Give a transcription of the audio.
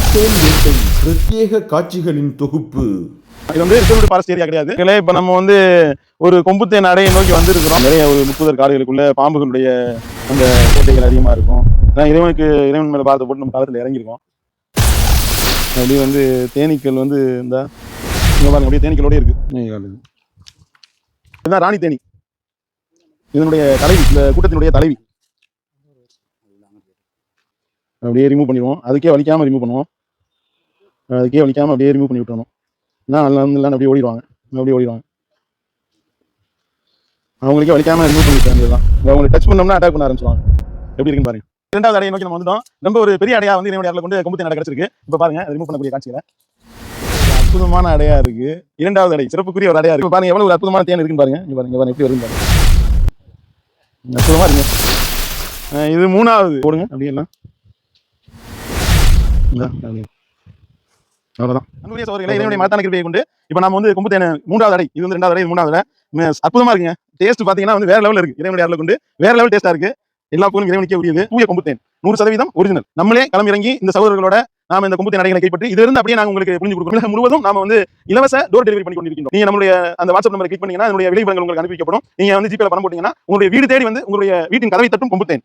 கொம்புத்தேன் வேட்டை பிரத்யேக காட்சிகளின் தொகுப்பு. இது வந்து ரிசர்வ்டு ஃபாரஸ்ட் ஏரியா கிடையாது. இதுல இப்ப நம்ம வந்து ஒரு கொம்புத்தேன் அடையை நோக்கி வந்திருக்கிறோம். நிறைய ஒரு முப்புதர் காடுகளுக்குள்ள பாம்புகளுடைய அந்த கோட்டைகள் அதிகமா இருக்கும். அதான் இறைவனுக்கு இறைவன் மேல பாரத்தை போட்டு நம்ம காலத்துல இறங்கியிருக்கோம். அப்படியே வந்து தேனீக்கள் வந்து இந்த இங்க பாருங்க அப்படியே தேனீக்களோட இருக்கு. இங்க காட்டுது. இதுதான் ராணி தேனி. இதனுடைய தலைவி இந்த கூட்டத்தினுடைய தலைவி. அப்படியே ரிமூவ் பண்ணிடுவோம். அதுக்கே வலிக்காமல் ரிமூவ் பண்ணுவோம். அதுக்கே வலிக்காமல் அப்படியே ரிமூவ் பண்ணி விட்டுறணும். நான் நல்லா வந்து இல்லைன்னு அப்படியே ஓடிடுவாங்க. அப்படியே ஓடிடுவாங்க. அவங்களுக்கே வலிக்காமல் ரிமூவ் பண்ணி விட்ட வேண்டியதுதான் அவங்களுக்கு டச் பண்ணோம்னா அட்டாக் பண்ண ஆரம்பிச்சிருவாங்க. எப்படி இருக்குன்னு பாருங்க. இரண்டாவது அடையை நோக்கி நம்ம வந்துட்டோம். ரொம்ப ஒரு பெரிய அடையா வந்து என்னுடைய இடத்துல கொண்டு கும்பத்தி நடை கிடச்சிருக்கு. இப்போ பாருங்க ரிமூவ் பண்ணக்கூடிய காட்சியில் அற்புதமான அடையா இருக்கு. இரண்டாவது அடை சிறப்புக்குரிய ஒரு அடையா இருக்கு. பாருங்க எவ்வளவு அற்புதமான தேன் இருக்குன்னு பாருங்க. இங்க பாருங்க பாருங்க எப்படி வருது பாருங்க. அற்புதமா இருக்கு. இது மூணாவது. போடுங்க அப்படியெல்லாம் அவ்வளவுதான். அன்புரிய சோதரிகளை இறைவனுடைய மகத்தான கிருபையை கொண்டு இப்போ நம்ம வந்து கொம்பு தேனை மூன்றாவது அடை இது வந்து ரெண்டாவது அடை இது மூணாவது அடை. உம், அற்புதமா இருக்குங்க. டேஸ்ட் பாத்தீங்கன்னா வந்து வேற லெவல் இருக்கு. இறைவனுடைய அருளை கொண்டு வேற லெவல் டேஸ்டா இருக்கு. எல்லா புகழும் இறைவனுக்கே உரியது. தூய நூறு சதவீதம் ஒரிஜினல் நம்மளே களமிறங்கி இந்த சகோதரர்களோட நாம இந்த கொம்பு தேன் அடைகளை கைப்பற்றி இதுல இருந்து அப்படியே நாங்க உங்களுக்கு புரிஞ்சு கொடுக்கணும். முழுவதும் நாம வந்து இலவச டோர் டெலிவரி பண்ணி கொண்டிருக்கின்றோம். நீங்க நம்மளுடைய அந்த வாட்ஸ்அப் நம்பரை கிளிக் பண்ணீங்கன்னா அதனுடைய விளைவுகள் உங்களுக்கு அனுப்பி வைக்கப்படும். நீங்க வந்து ஜிபேல பணம் போட்டீங்கன்னா உங்களுடைய வீடு தேடி வந்து உங்களுடைய வீட்டின் கதவை தட்டும் கொம்பு தேன்